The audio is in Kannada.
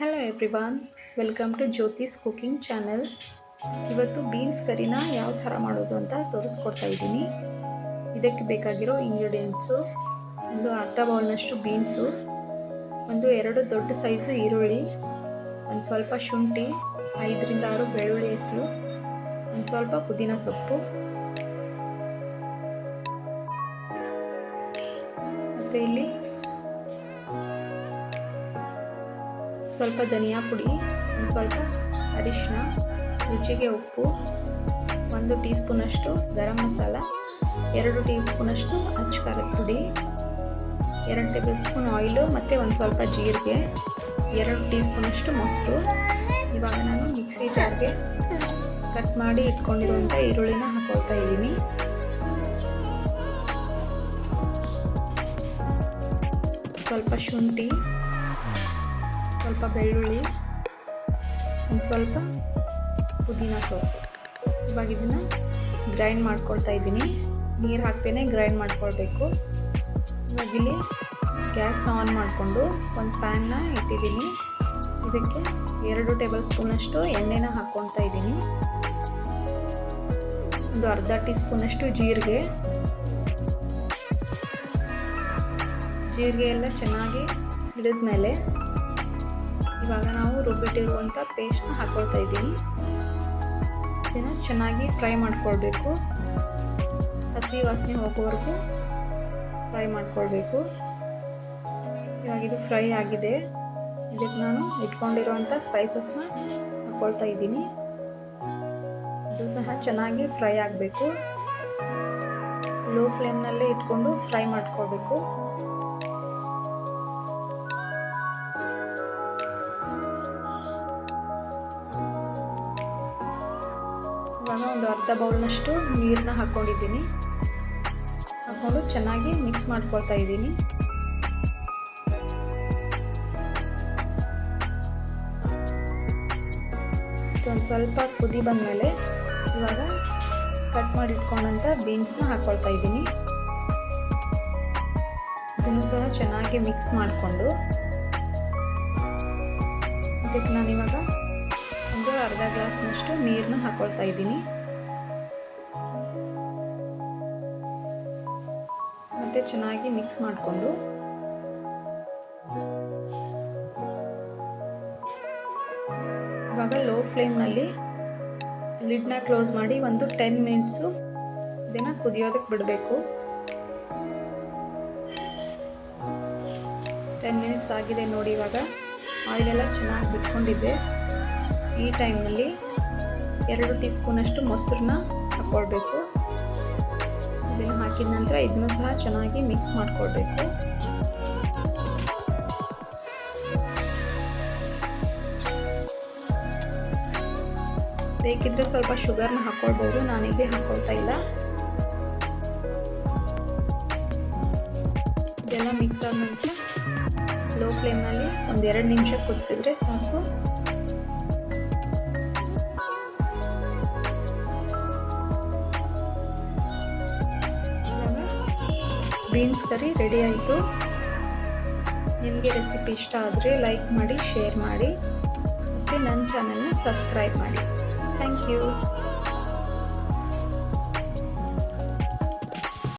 Hello everyone welcome to Jyoti's cooking channel ಇವತ್ತು ಬೀನ್ಸ್ ಕರಿನ ಯಾವ ಥರ ಮಾಡೋದು ಅಂತ ತೋರಿಸ್ಕೊಡ್ತಾ ಇದ್ದೀನಿ. ಇದಕ್ಕೆ ಬೇಕಾಗಿರೋ ಇಂಗ್ರೀಡಿಯೆಂಟ್ಸು ಒಂದು ಅರ್ಧ ಬೌಲ್ನಷ್ಟು ಬೀನ್ಸು ಒಂದು ಎರಡು ದೊಡ್ಡ ಸೈಜು ಈರುಳ್ಳಿ, ಒಂದು ಸ್ವಲ್ಪ ಶುಂಠಿ, ಐದರಿಂದ ಆರು ಬೆಳ್ಳುಳ್ಳಿ ಹೆಸರು, ಒಂದು ಸ್ವಲ್ಪ ಪುದೀನ ಸೊಪ್ಪು. ಮತ್ತು ಇಲ್ಲಿ ಸ್ವಲ್ಪ ಧನಿಯಾ ಪುಡಿ, ಒಂದು ಸ್ವಲ್ಪ ಅರಿಶಿನ ರುಚಿಗೆ ಉಪ್ಪು, ಒಂದು ಟೀ ಸ್ಪೂನಷ್ಟು ಗರಂ ಮಸಾಲ, ಎರಡು ಟೀ ಸ್ಪೂನಷ್ಟು ಅಚ್ಚಕಾರದ ಪುಡಿ, ಎರಡು ಟೇಬಲ್ ಸ್ಪೂನ್ ಆಯಿಲು ಮತ್ತು ಒಂದು ಸ್ವಲ್ಪ ಜೀರಿಗೆ, ಎರಡು ಟೀ ಸ್ಪೂನಷ್ಟು ಮೊಸರು. ಇವಾಗ ನಾನು ಮಿಕ್ಸಿ ಜಾರ್ಗೆ ಕಟ್ ಮಾಡಿ ಇಟ್ಕೊಂಡಿರುವಂಥ ಈರುಳ್ಳಿನ ಹಾಕೊಳ್ತಾ ಇದ್ದೀನಿ. ಸ್ವಲ್ಪ ಶುಂಠಿ ಸ್ವಲ್ಪ ಬೆಳ್ಳುಳ್ಳಿ, ಒಂದು ಸ್ವಲ್ಪ ಪುದೀನ ಸೊಪ್ಪು. ಇವಾಗ ಇದನ್ನು ಗ್ರೈಂಡ್ ಮಾಡ್ಕೊಳ್ತಾ ಇದ್ದೀನಿ. ನೀರು ಹಾಕ್ತೇನೆ ಗ್ರೈಂಡ್ ಮಾಡ್ಕೊಳ್ಬೇಕು. ಇವಾಗ ಇಲ್ಲಿ ಗ್ಯಾಸ್ನ ಆನ್ ಮಾಡಿಕೊಂಡು ಒಂದು ಪ್ಯಾನ್ನ ಇಟ್ಟಿದ್ದೀನಿ. ಇದಕ್ಕೆ ಎರಡು ಟೇಬಲ್ ಸ್ಪೂನಷ್ಟು ಎಣ್ಣೆನ ಹಾಕ್ಕೊತಾ ಇದ್ದೀನಿ. ಒಂದು ಅರ್ಧ ಟೀ ಸ್ಪೂನಷ್ಟು ಜೀರಿಗೆ. ಜೀರಿಗೆ ಎಲ್ಲ ಚೆನ್ನಾಗಿ ಸಿಡಿದ ಮೇಲೆ ಇವಾಗ ನಾವು ರುಬ್ಬಿಟ್ಟಿರುವಂಥ ಪೇಸ್ಟ್ನ ಹಾಕ್ಕೊಳ್ತಾ ಇದ್ದೀನಿ. ಇದನ್ನು ಚೆನ್ನಾಗಿ ಫ್ರೈ ಮಾಡ್ಕೊಳ್ಬೇಕು. ಹಸಿ ವಾಸನೆ ಹೋಗೋವರೆಗೂ ಫ್ರೈ ಮಾಡ್ಕೊಳ್ಬೇಕು. ಇವಾಗ ಇದು ಫ್ರೈ ಆಗಿದೆ. ಇದಕ್ಕೆ ನಾನು ಇಟ್ಕೊಂಡಿರುವಂಥ ಸ್ಪೈಸಸ್ನ ಹಾಕ್ಕೊಳ್ತಾ ಇದ್ದೀನಿ. ಇದು ಸಹ ಚೆನ್ನಾಗಿ ಫ್ರೈ ಆಗಬೇಕು. ಲೋ ಫ್ಲೇಮ್ನಲ್ಲೇ ಇಟ್ಕೊಂಡು ಫ್ರೈ ಮಾಡ್ಕೊಳ್ಬೇಕು. ಇವಾಗ ಒಂದು ಅರ್ಧ ಬೌಲ್ನಷ್ಟು ನೀರನ್ನ ಹಾಕ್ಕೊಂಡಿದ್ದೀನಿ. ಹಾಕ್ಕೊಂಡು ಚೆನ್ನಾಗಿ ಮಿಕ್ಸ್ ಮಾಡ್ಕೊಳ್ತಾ ಇದ್ದೀನಿ. ಒಂದು ಸ್ವಲ್ಪ ಕುದಿ ಬಂದಮೇಲೆ ಇವಾಗ ಕಟ್ ಮಾಡಿ ಇಟ್ಕೊಂಡಂಥ ಬೀನ್ಸ್ನ ಹಾಕ್ಕೊಳ್ತಾ ಇದ್ದೀನಿ. ಇದನ್ನು ಸಹ ಚೆನ್ನಾಗಿ ಮಿಕ್ಸ್ ಮಾಡಿಕೊಂಡು. ಇದಕ್ಕೆ ಇವಾಗ ಒಂದು ಅರ್ಧ ಗ್ಲಾಸ್ನಷ್ಟು ನೀರನ್ನ ಹಾಕೊಳ್ತಾ ಇದ್ದೀನಿ. ಮತ್ತೆ ಚೆನ್ನಾಗಿ ಮಿಕ್ಸ್ ಮಾಡಿಕೊಂಡು. ಇವಾಗ ಲೋ ಫ್ಲೇಮ್ನಲ್ಲಿ ಲಿಡ್ನ ಕ್ಲೋಸ್ ಮಾಡಿ ಒಂದು ಟೆನ್ ಮಿನಿಟ್ಸು ದಿನ ಕುದಿಯೋದಕ್ಕೆ ಬಿಡಬೇಕು. ಟೆನ್ ಮಿನಿಟ್ಸ್ ಆಗಿದೆ ನೋಡಿ ಇವಾಗ. ಆಯಿಲೆಲ್ಲ ಚೆನ್ನಾಗಿ ಬಿಟ್ಕೊಂಡಿದ್ದೆ. ಈ ಟೈಮ್ನಲ್ಲಿ ಎರಡು ಟೀ ಸ್ಪೂನಷ್ಟು ಮೊಸರನ್ನ ಹಾಕ್ಕೊಳ್ಬೇಕು. ಇದನ್ನು ಹಾಕಿದ ನಂತರ ಇದನ್ನು ಸಹ ಚೆನ್ನಾಗಿ ಮಿಕ್ಸ್ ಮಾಡ್ಕೊಳ್ಬೇಕು. ಬೇಕಿದ್ರೆ ಸ್ವಲ್ಪ ಶುಗರ್ನ ಹಾಕ್ಕೊಳ್ಬೋದು, ನಾನಿಲ್ಲಿ ಹಾಕ್ಕೊಳ್ತಾ ಇಲ್ಲ. ಇದೆಲ್ಲ ಮಿಕ್ಸ್ ಆದ ನಂತರ ಲೋ ಫ್ಲೇಮ್ನಲ್ಲಿ ಒಂದೆರಡು ನಿಮಿಷ ಕುದಿಸಿದ್ರೆ ಸಾಕು. ಬೀನ್ಸ್ ಕರಿ ರೆಡಿ ಆಯಿತು. ನಿಮಗೆ ರೆಸಿಪಿ ಇಷ್ಟ ಆದರೆ ಲೈಕ್ ಮಾಡಿ ಶೇರ್ ಮಾಡಿ. ಮತ್ತು ನನ್ನ ಚಾನಲ್ನ ಸಬ್ಸ್ಕ್ರೈಬ್ ಮಾಡಿ. Thank you